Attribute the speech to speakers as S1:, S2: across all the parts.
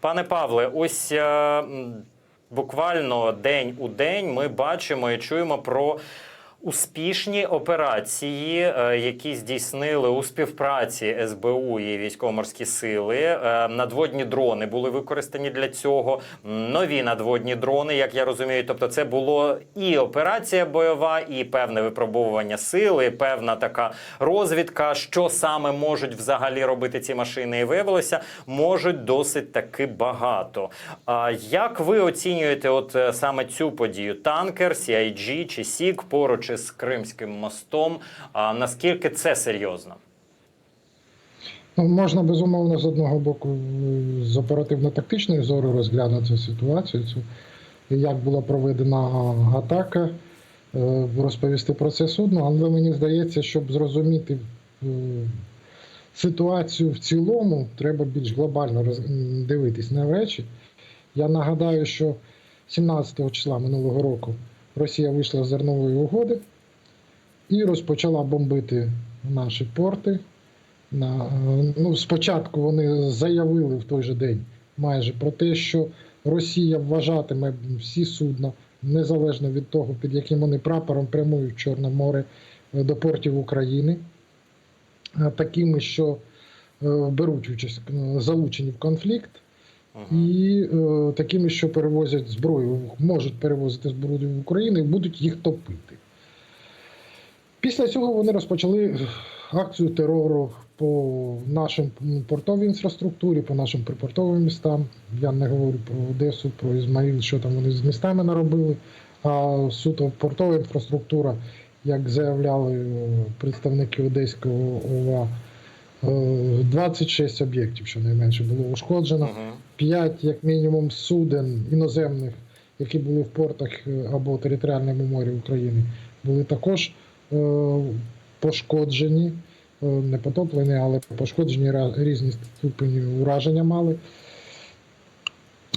S1: Пане Павле, ось е, буквально день у день ми бачимо і чуємо про. Успішні операції, е, які здійснили у співпраці СБУ і військово-морські сили. Е, Надводні дрони були використані для цього. Нові надводні дрони, як я розумію. Тобто, це було і операція бойова, і певне випробовування сили, певна така розвідка, що саме можуть взагалі робити ці машини. І виявилося, можуть досить таки багато. Як ви оцінюєте, от е, саме цю подію? Танкер, CIG чи СІК поруч із Кримським мостом? А наскільки це серйозно?
S2: Ну, можна безумовно з одного боку з оперативно-тактичної зору розглянути ситуацію, цю, як була проведена атака, е, розповісти про це судно, але мені здається, щоб зрозуміти е, ситуацію в цілому, треба більш глобально дивитись на речі. Я нагадаю, що 17 числа минулого року Росія вийшла з зернової угоди і розпочала бомбити наші порти. На, ну, спочатку вони заявили в той же день майже про те, що Росія вважатиме всі судна, незалежно від того, під яким вони прапором прямують Чорне море е, до портів України, е, такими, що е, беруть участь, залучені в конфлікт, і е, такими, що перевозять зброю, можуть перевозити зброю в Україну і будуть їх топити. Після цього вони розпочали акцію терору по нашим портовій інфраструктурі, по нашим припортовим містам. Я не говорю про Одесу, про Ізмаїл, що там вони з містами наробили. А суто портова інфраструктура, як заявляли е, представники Одеського ОВА, е, 26 об'єктів, щонайменше, було ушкоджено. 5, як мінімум, суден іноземних, які були в портах е, або територіальному морі України, були також е, пошкоджені, е, не потоплені, але пошкоджені різні ступені ураження мали.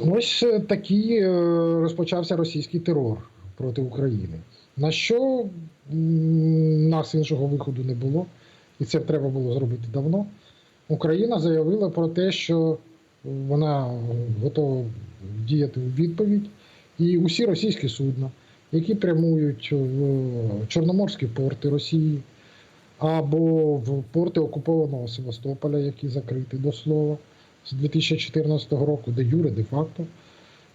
S2: Ось такий розпочався російський терор проти України. На що нас іншого виходу не було, і це треба було зробити давно. Україна заявила про те, що вона готова діяти у відповідь. І усі російські судна, які прямують в Чорноморські порти Росії або в порти окупованого Севастополя, які закриті до слова з 2014 року, де юре, де факто,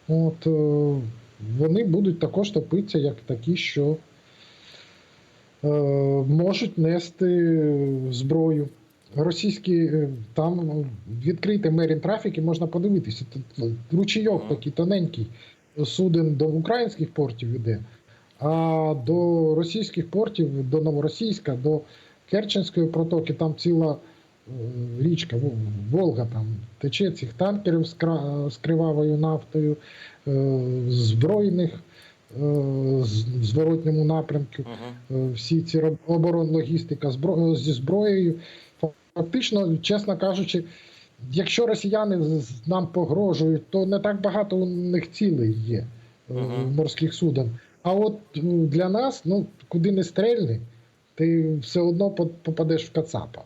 S2: от, е, вони будуть також топитися як такі, що е, можуть нести зброю. Російські е, там відкрити мерін трафік і можна подивитися. Тут ручійок такий тоненький суден до українських портів іде, а до російських портів, до Новоросійська, до Керченської протоки, там ціла е, річка, Волга там тече цих танкерів з, кривавою нафтою, е, збройних в зворотньому напрямку
S1: Мгм.
S2: е, всі ці роб- оборон, логістика збро... зі зброєю. Фактично, чесно кажучи, якщо росіяни нам погрожують, то не так багато у них цілей є
S1: Мгм.
S2: морських суден. А от для нас, ну куди не стрельни, ти все одно попадеш в Кацапа.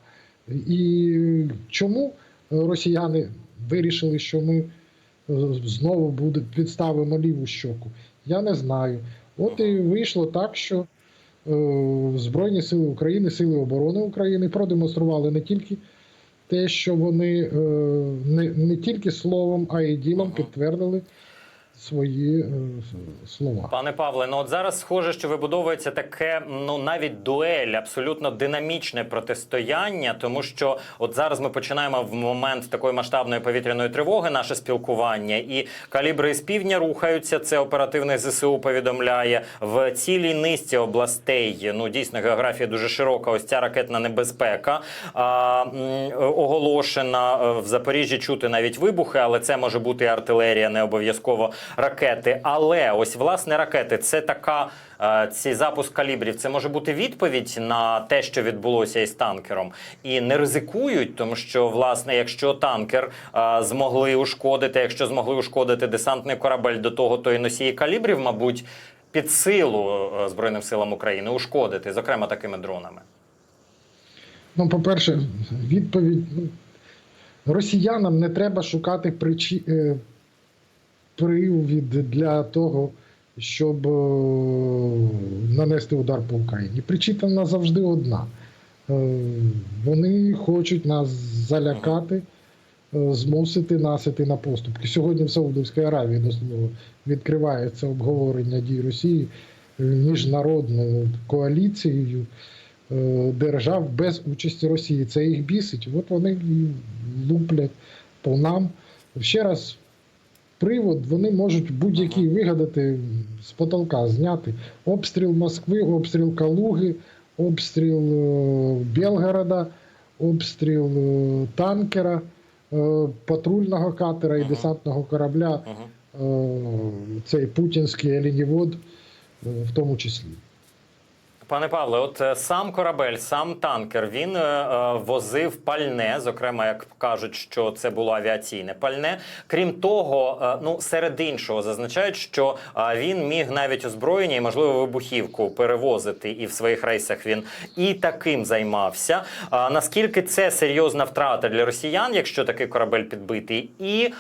S2: І чому росіяни вирішили, що ми е, знову підставимо ліву щоку? Я не знаю. От і вийшло так, що Збройні сили України, Сили оборони України продемонстрували не тільки те, що вони е, не, не тільки словом, а й ділом підтвердили свої е, слова.
S1: Пане Павле, ну от зараз схоже, що вибудовується таке, ну навіть дуель, абсолютно динамічне протистояння, тому що от зараз ми починаємо в момент такої масштабної повітряної тривоги наше спілкування, і калібри з півдня рухаються. Це оперативний ЗСУ повідомляє в цілій низці областей. Ну дійсно географія дуже широка. Ось ця ракетна небезпека а, оголошена Е, в Запоріжжі. Чути навіть вибухи, але це може бути артилерія, не обов'язково ракети. Але ось власне ракети це така. е, Ці запуск калібрів це може бути відповідь на те, що відбулося із танкером, і не ризикують, тому що власне, якщо танкер е, змогли ушкодити, якщо змогли ушкодити десантний корабель до того, то і носії калібрів, мабуть, під силу е, збройним силам України ушкодити, зокрема такими дронами.
S2: Ну, по-перше, відповідь. Ну, Росіянам не треба шукати причі... привід для того, щоб е, нанести удар по Україні. Причина завжди одна. Е, Вони хочуть нас залякати, е, змусити нас іти на поступки. Сьогодні в Саудовській Аравії до слова відкривається обговорення дій Росії міжнародною коаліцією держав без участі Росії. Це їх бісить. От вони луплять по нам. Ще раз. Привод вони можуть будь-який вигадати з потолка, зняти. Обстріл Москви, обстріл Калуги, обстріл е, Белгорода, обстріл е, танкера, е, патрульного катера і десантного корабля, цей путінський оленівод, е, в тому числі.
S1: Пане Павле, от е, сам корабель, сам танкер, він е, е, возив пальне. Зокрема, як кажуть, що це було авіаційне пальне. Крім того, ну серед іншого зазначають, що він міг навіть озброєння і можливо вибухівку перевозити, і в своїх рейсах він і таким займався. Наскільки це серйозна втрата для росіян, якщо такий корабель підбитий, і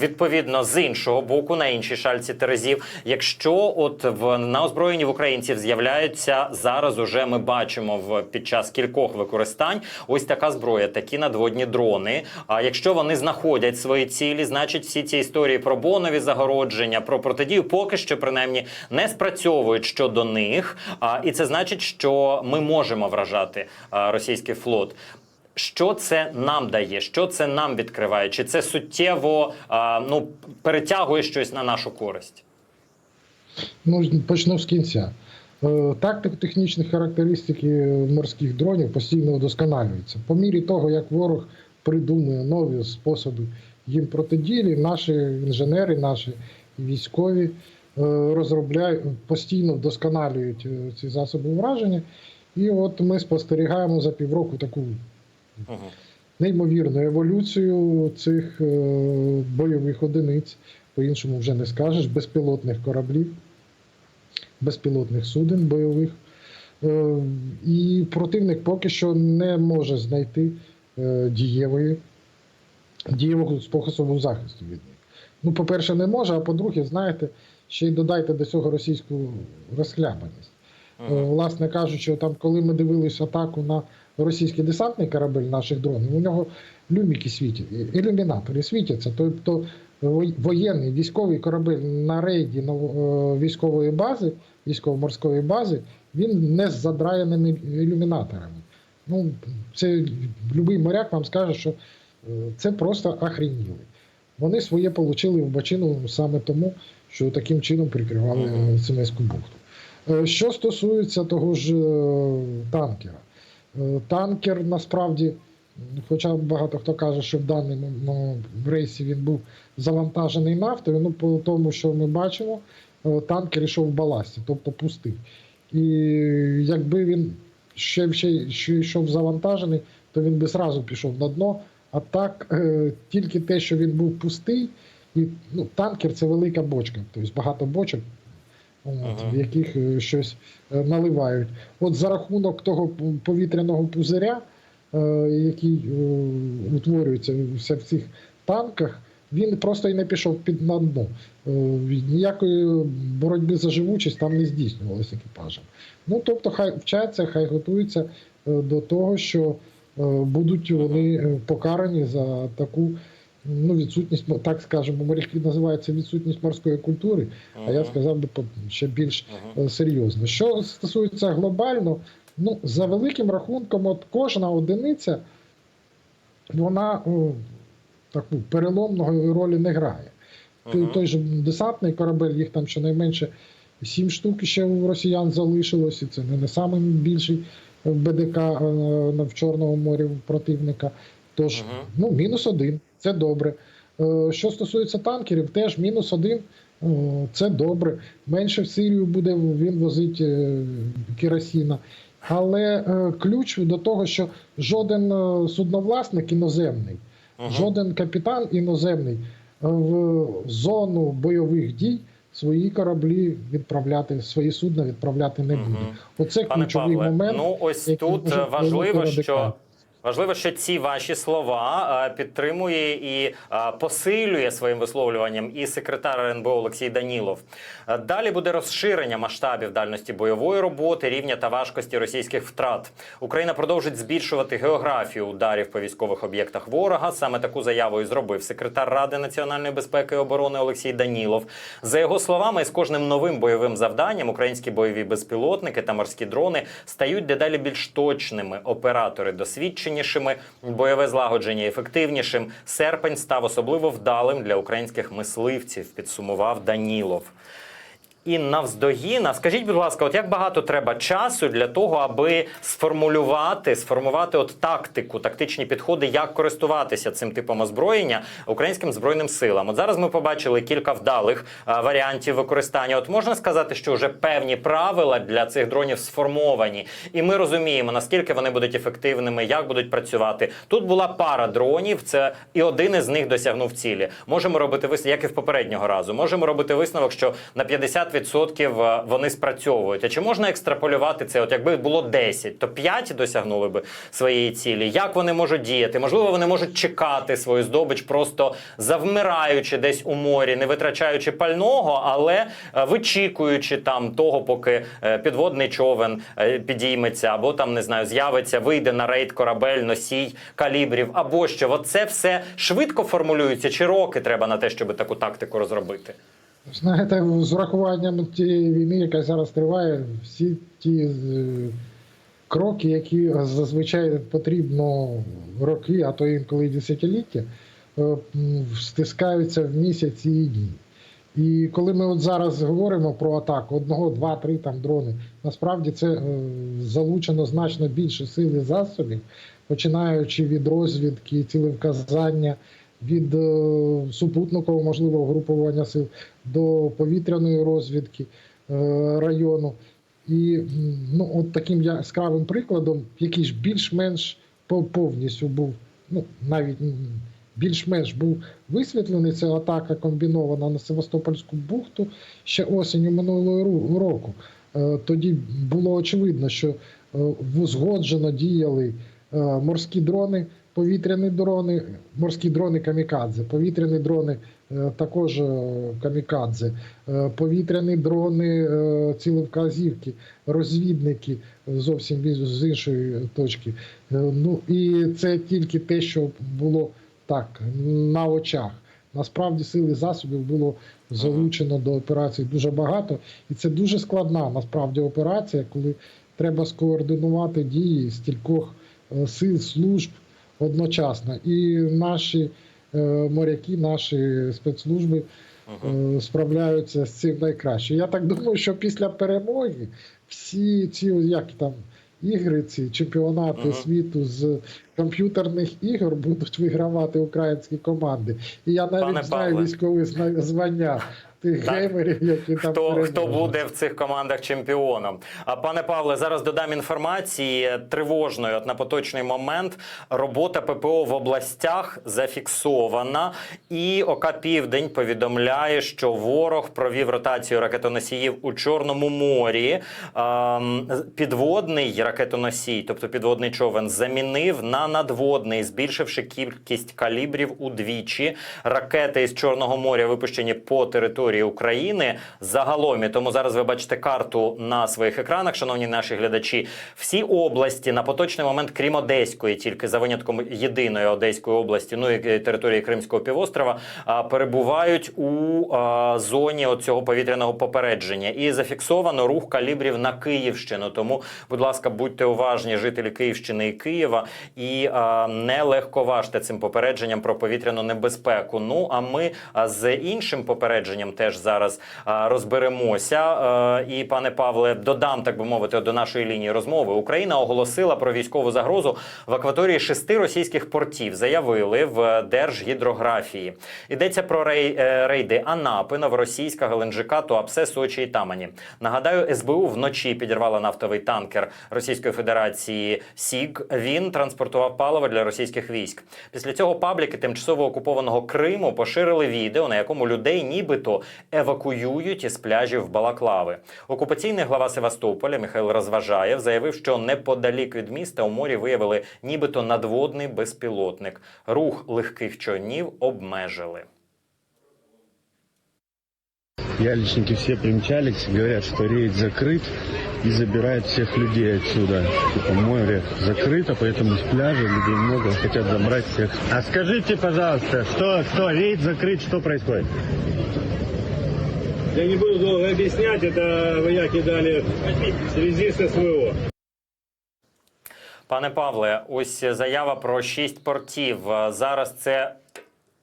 S1: відповідно з іншого боку, на іншій шальці терезів, якщо от в на озброєнні в українців з'являються зараз, уже ми бачимо в під час кількох використань ось така зброя, такі надводні дрони. А якщо вони знаходять свої цілі, значить всі ці історії про бонові загородження, про протидію поки що принаймні не спрацьовують щодо них. А, і це значить, що ми можемо вражати російський флот. Що це нам дає? Що це нам відкриває? Чи це суттєво ну, перетягує щось на нашу користь?
S2: Ну, почну з кінця. Е, Тактико-технічні характеристики морських дронів постійно вдосконалюються. По мірі того, як ворог придумує нові способи їм протидії, наші інженери, наші військові е, розробляють, постійно вдосконалюють е, ці засоби враження. І от ми спостерігаємо за півроку таку неймовірну еволюцію цих е, бойових одиниць, по-іншому вже не скажеш, безпілотних кораблів, безпілотних суден бойових. Е, І противник поки що не може знайти е, дієвої, дієвого способу захисту від них. Ну, по-перше, не може, а по-друге, знаєте, ще й додайте до цього російську розхлябаність. Е, Власне кажучи, там, коли ми дивилися атаку на російський десантний корабель наших дронів, у нього люміки світять, ілюмінатори світяться. Тобто воєнний військовий корабель на рейді е, військової бази, військово-морської бази, він не з задраєними ілюмінаторами. Ну, це будь-який моряк вам скаже, що е, це просто охреніли. Вони своє отримали в бачину саме тому, що таким чином прикривали е, бухту. Е, Що стосується того ж танкера, танкер насправді, хоча багато хто каже, що в даному ну, рейсі він був завантажений нафтою, ну по тому, що ми бачимо, е, танкер йшов в баласті, тобто пустий. І якби він ще, ще, ще йшов завантажений, то він би зразу пішов на дно. А так, е, тільки те, що він був пустий, і ну, танкер це велика бочка, тобто багато бочок, от,
S1: Ага.
S2: в яких е, щось наливають. От за рахунок того повітряного пузиря, який е, утворюється в цих танках, він просто і не пішов під на дно. Е, Ніякої боротьби за живучість там не здійснювалося екіпажем. Ну тобто, хай вчаться, хай готуються е, до того, що е, будуть вони е, покарані за таку ну, відсутність, так скажемо, моряки називаються відсутність морської культури, а я сказав би ще більш е, серйозно. Що стосується глобально, ну за великим рахунком, от кожна одиниця вона о, таку переломної ролі не грає.
S1: Мгм.
S2: той же десантний корабель, їх там щонайменше сім штук ще у росіян залишилось, і це не, не самий більший БДК е, в Чорному морі противника. Тож,
S1: Мгм.
S2: ну, мінус один, це добре. Е, Що стосується танкерів, теж мінус один. е, Це добре. Менше в Сирію буде він возити е, керосіна. Але е, ключ до того, що жоден е, судновласник іноземний,
S1: ага.
S2: жоден капітан іноземний е, в зону бойових дій свої кораблі відправляти, свої судна відправляти не буде.
S1: Мгм.
S2: Оце
S1: Пане
S2: ключовий
S1: Павле,
S2: момент.
S1: ну ось тут важливо, що. Важливо, що ці ваші слова е, підтримує і е, посилює своїм висловлюванням і секретар РНБО Олексій Данілов. Е, Далі буде розширення масштабів дальності бойової роботи, рівня та важкості російських втрат. Україна продовжить збільшувати географію ударів по військових об'єктах ворога. Саме таку заяву і зробив секретар Ради національної безпеки і оборони Олексій Данілов. За його словами, з кожним новим бойовим завданням українські бойові безпілотники та морські дрони стають дедалі більш точними. Оператори досвідченішими, бойове злагодження ефективнішим. Серпень став особливо вдалим для українських мисливців. Підсумував Данілов. І навздогін, скажіть, будь ласка, от як багато треба часу для того, аби сформулювати, сформувати от тактику, тактичні підходи, як користуватися цим типом озброєння українським збройним силам? От зараз ми побачили кілька вдалих а, варіантів використання. От можна сказати, що вже певні правила для цих дронів сформовані, і ми розуміємо, наскільки вони будуть ефективними, як будуть працювати. Тут була пара дронів, це і один із них досягнув цілі. Можемо робити висновок, як і в попереднього разу. Можемо робити висновок, що на 50% вони спрацьовують. А чи можна екстраполювати це? От якби було 10, то 5 досягнули би своєї цілі. Як вони можуть діяти? Можливо, вони можуть чекати свою здобич, просто завмираючи десь у морі, не витрачаючи пального, але е, вичікуючи там того, поки е, підводний човен е, підійметься, або там не знаю, з'явиться, вийде на рейд корабель, носій калібрів, або що. От це все швидко формулюється, чи роки треба на те, щоб таку тактику розробити?
S2: Знаєте, з урахуванням тієї війни, яка зараз триває, всі ті е, кроки, які зазвичай потрібно роки, а то інколи десятиліття, е, стискаються в місяці і дні. І коли ми от зараз говоримо про атаку одного, два, три там дрони, насправді це е, залучено значно більше сил і засобів, починаючи від розвідки, цілевказання, від е, супутникового можливого групування сил до повітряної розвідки е, району. І ну, от таким яскравим прикладом, який ж більш-менш повністю був, ну навіть більш-менш був висвітлений, це атака комбінована на Севастопольську бухту ще осінню минулого року. Е, Тоді було очевидно, що узгоджено діяли морські дрони, повітряні дрони, морські дрони камікадзе, повітряні дрони е, також е, камікадзе, е, повітряні дрони цілевказівки, розвідники зовсім з іншої точки. Ну і це тільки те, що було так на очах. Насправді сили засобів було залучено до операції дуже багато, і це дуже складна насправді операція, коли треба скоординувати дії стількох е, сил, служб одночасно. І наші е, моряки, наші спецслужби е, справляються з цим найкраще. Я так думаю, що після перемоги всі ці як там. Ігри, ці чемпіонати
S1: Ага.
S2: світу з комп'ютерних ігор будуть вигравати українські команди. І я навіть
S1: Пане
S2: знаю
S1: Павле.
S2: військові звання тих
S1: Так.
S2: геймерів, які там
S1: Хто, хто буде в цих командах чемпіоном? А пане Павле, зараз додам інформації тривожної. От на поточний момент робота ППО в областях зафіксована, і ОК Південь повідомляє, що ворог провів ротацію ракетоносіїв у Чорному морі. Підводний ракетоносій, тобто підводний човен, замінив на надводний, збільшивши кількість калібрів удвічі. Ракети із Чорного моря випущені по території України загалом. І тому зараз ви бачите карту на своїх екранах, шановні наші глядачі. Всі області на поточний момент, крім Одеської, тільки за винятком єдиної Одеської області, ну і території Кримського півострова, перебувають у зоні цього повітряного попередження. І зафіксовано рух калібрів на Київщину. Тому, будь ласка, будьте уважні, жителі Київщини і Києва, і не легковажте цим попередженням про повітряну небезпеку. Ну а ми з іншим попередженням теж зараз розберемося. І пане Павле, додам так би мовити до нашої лінії розмови. Україна оголосила про військову загрозу в акваторії шести російських портів. Заявили в Держгідрографії. Йдеться про е, рейди Анапи, Новоросійська, Геленджика, Туапсе, Сочі і Тамані. Нагадаю, СБУ вночі підірвала нафтовий танкер Російської Федерації Сіг. Він транспортував паливо для російських військ. Після цього пабліки тимчасово окупованого Криму поширили відео, на якому людей нібито евакуюють із пляжів Балаклави. Окупаційний глава Севастополя Михайло Розважаєв заявив, що неподалік від міста у морі виявили нібито надводний безпілотник. Рух легких човнів обмежили.
S3: Яличники все примчались, говорят, что рейд закрыт и забирают всех людей отсюда. Типа море закрыто, поэтому с пляжа людей много, хотят забрать всех. А скажите, пожалуйста, что, что, рейд закрыт, что происходит?
S4: Я не буду долго объяснять, это вояки дали в связи с СВО.
S1: Пане Павле, ось заява про шість портів. Зараз це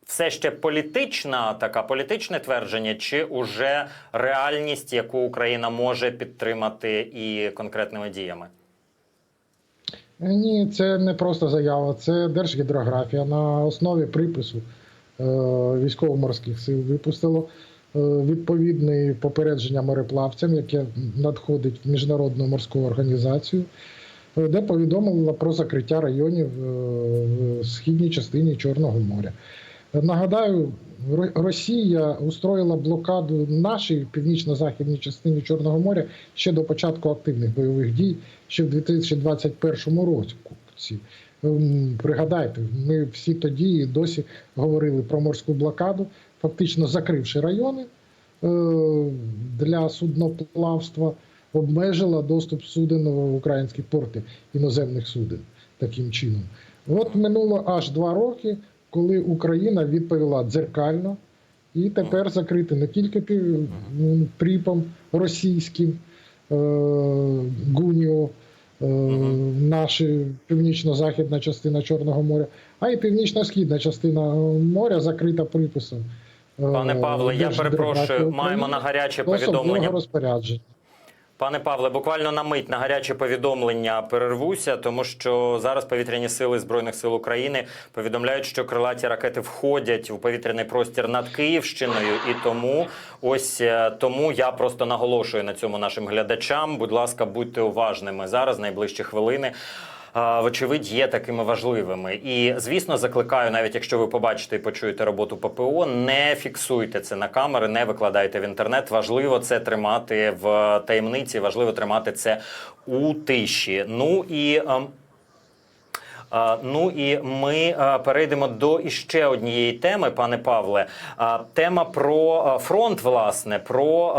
S1: все ще політична така політичне твердження, чи уже реальність, яку Україна може підтримати і конкретними діями?
S2: Ні, це не просто заява, це Держгідрографія на основі припису е, військово-морських сил випустило відповідне попередження мореплавцям, яке надходить в міжнародну морську організацію, е, де повідомило про закриття районів е, в східній частині Чорного моря. Е, Нагадаю, Росія устроїла блокаду нашій північно-західній частині Чорного моря ще до початку активних бойових дій, ще в 2021 році. Ем, Пригадайте, ми всі тоді і досі говорили про морську блокаду, фактично закривши райони е, для судноплавства, обмежила доступ суден в українські порти іноземних суден таким чином. От минуло аж два роки, коли Україна відповіла дзеркально, і тепер закрити не тільки пріпом російським, е, Гуніо, е, наша північно-західна частина Чорного моря, а й північно-східна частина моря закрита приписом. Е,
S1: Пане Павле, я перепрошую, маємо на гаряче повідомлення.
S2: розпорядження.
S1: Пане Павле, буквально на мить на гаряче повідомлення перервуся, тому що зараз повітряні сили збройних сил України повідомляють, що крилаті ракети входять у повітряний простір над Київщиною, і тому ось е, тому я просто наголошую на цьому нашим глядачам. Будь ласка, будьте уважними зараз, найближчі хвилини. Вочевидь, є такими важливими, і звісно, закликаю, навіть якщо ви побачите і почуєте роботу ППО, не фіксуйте це на камери, не викладайте в інтернет. Важливо це тримати в таємниці, важливо тримати це у тиші. Ну і. Ну і ми перейдемо до іще однієї теми, пане Павле. Тема про фронт, власне, про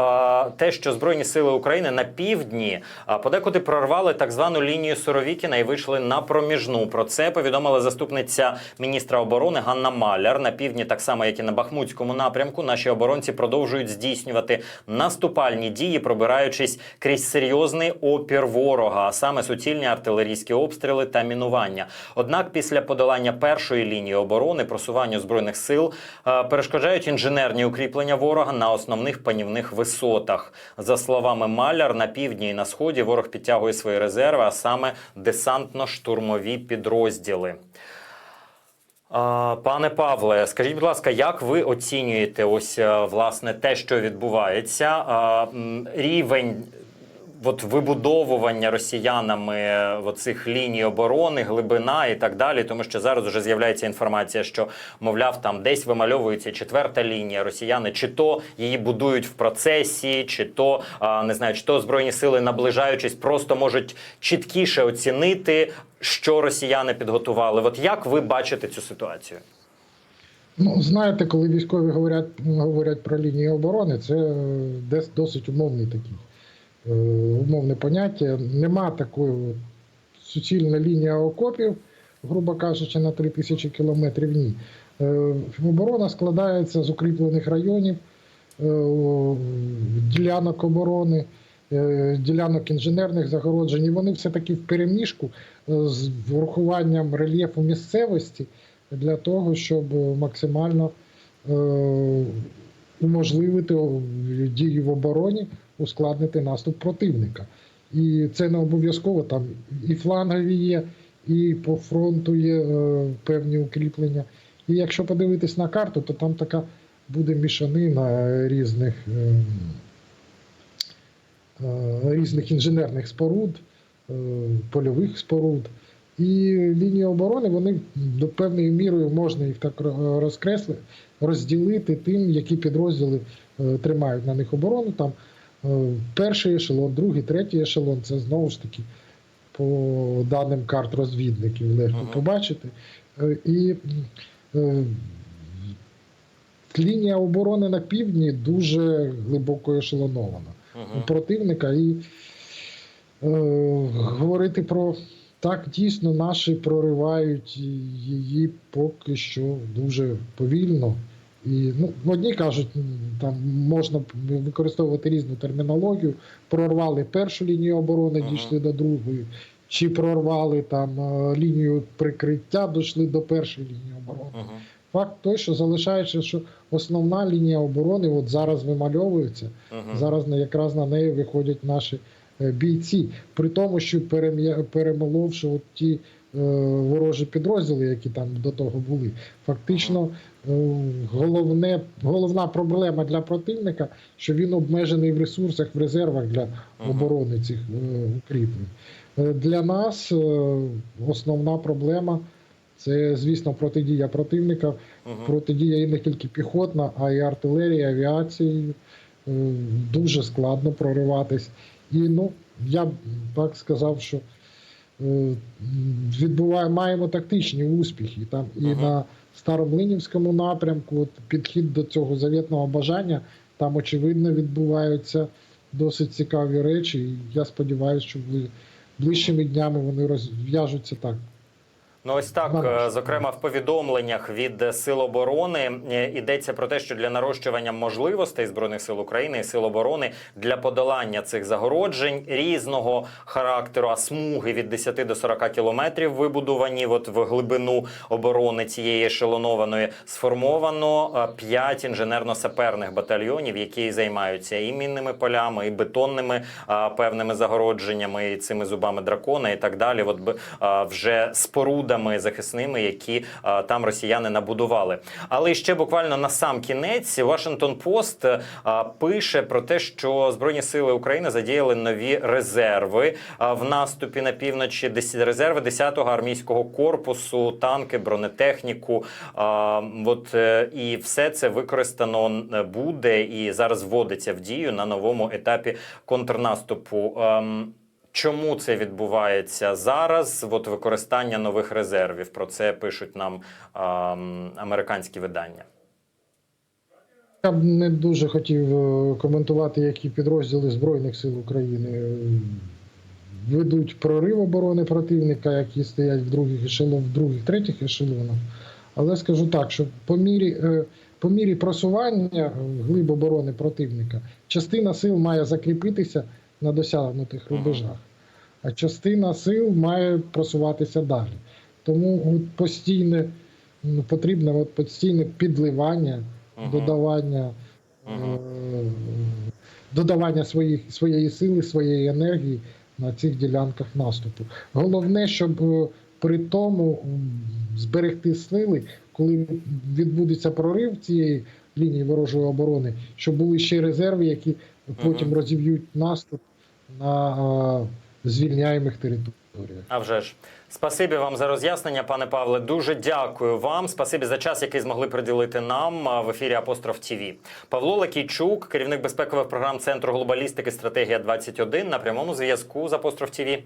S1: те, що Збройні сили України на півдні подекуди прорвали так звану лінію Суровікіна і вийшли на проміжну. Про це повідомила заступниця міністра оборони Ганна Маляр. На півдні, так само як і на Бахмутському напрямку, наші оборонці продовжують здійснювати наступальні дії, пробираючись крізь серйозний опір ворога, а саме суцільні артилерійські обстріли та мінування. Однак, після подолання першої лінії оборони просуванню збройних сил е, перешкоджають інженерні укріплення ворога на основних панівних висотах. За словами Маляр, на півдні і на сході ворог підтягує свої резерви, а саме десантно-штурмові підрозділи. Пане Павле, скажіть, будь ласка, як ви оцінюєте ось е, власне те, що відбувається? Рівень от вибудовування росіянами оцих ліній оборони, глибина і так далі, тому що зараз вже з'являється інформація, що мовляв, там десь вимальовується четверта лінія. Росіяни чи то її будують в процесі, чи то не знаю, чи то збройні сили, наближаючись, просто можуть чіткіше оцінити, що росіяни підготували. От як ви бачите цю ситуацію?
S2: Ну, знаєте, коли військові говорять, говорять про лінію оборони, це досить умовний такий умовне поняття. Нема такої суцільна лінія окопів, грубо кажучи, на 3 тисячі кілометрів. Ні. Е, Оборона складається з укріплених районів, е, ділянок оборони, е, ділянок інженерних загороджень. І вони все-таки в переміжку е, з врахуванням рельєфу місцевості для того, щоб максимально е, уможливити дії в обороні, ускладнити наступ противника. І це не обов'язково там і флангові є, і по фронту є е, певні укріплення. І якщо подивитись на карту, то там така буде мішанина різних, е, е, різних інженерних споруд, е, польових споруд. І лінії оборони вони до певною мірою можна їх так розкреслити, розділити тим, які підрозділи е, тримають на них оборону. Там е, перший ешелон, другий, третій ешелон це знову ж таки по даним карт розвідників легко
S1: Ага.
S2: побачити. Е, І лінія оборони на півдні дуже глибоко ешелонована у противника. І е, говорити про так, дійсно, наші проривають її поки що дуже повільно. І ну, одні кажуть, там можна використовувати різну термінологію. Прорвали першу лінію оборони,
S1: Ага.
S2: дійшли до другої, чи прорвали там е, лінію прикриття, дійшли до першої лінії оборони.
S1: Мгм.
S2: Факт той, що залишається, що основна лінія оборони от зараз вимальовується.
S1: Мгм.
S2: Зараз якраз на неї виходять наші бійці. При тому, що перемоловши от ті е, ворожі підрозділи, які там до того були, фактично е, головне, головна проблема для противника, що він обмежений в ресурсах, в резервах для оборони цих е, укріплень. Е, Для нас е, основна проблема це, звісно, протидія противника,
S1: Мгм.
S2: протидія і не тільки піхотна, а й артилерія, авіацією. Е, Дуже складно прориватись. І ну, я б так сказав, що е, відбуває, маємо тактичні успіхи. Там і
S1: Ага.
S2: на Старомлинівському напрямку от, підхід до цього завітного бажання, там, очевидно, відбуваються досить цікаві речі. І я сподіваюся, що ближчими днями вони розв'яжуться так.
S1: Ну, ось так, е, зокрема, в повідомленнях від е, Сил оборони е, йдеться про те, що для нарощування можливостей збройних сил України і сил оборони для подолання цих загороджень різного характеру, а смуги від 10 до 40 кілометрів вибудовані от в глибину оборони цієї ешелонованої, сформовано 5 інженерно-саперних батальйонів, які займаються і мінними полями, і бетонними певними загородженнями, і цими зубами дракона, і так далі. От вже спорудами захисними, які а, там росіяни набудували. Але ще буквально на сам кінець Washington Post а, пише про те, що збройні сили України задіяли нові резерви а, в наступі на півночі. Резерви 10-го армійського корпусу, танки, бронетехніку. А, От е, і все це використано е, буде і зараз вводиться в дію на новому етапі контрнаступу. Чому це відбувається зараз? От використання нових резервів. Про це пишуть нам ем, американські видання.
S2: Я б не дуже хотів е, коментувати, які підрозділи Збройних сил України е, ведуть прорив оборони противника, які стоять в других ешелонах, в других, третіх ешелонах. Але скажу так, що по мірі, е, по мірі просування глиб оборони противника, частина сил має закріпитися на досягнутих рубежах, а частина сил має просуватися далі. Тому от постійне ну, потрібне от постійне підливання додавання, е, додавання своїх, своєї сили, своєї енергії на цих ділянках наступу. Головне, щоб е, при тому зберегти сили, коли відбудеться прорив цієї лінії ворожої оборони, щоб були ще резерви, які потім
S1: Мгм.
S2: розів'ють наступ на е, звільняємих територіях.
S1: А вже ж. Спасибі вам за роз'яснення, пане Павле. Дуже дякую вам. Спасибі за час, який змогли приділити нам в ефірі Апостроф ТІВІ. Павло Лакійчук, керівник безпекових програм Центру глобалістики Стратегія 21 на прямому зв'язку з Апостроф ТІВІ.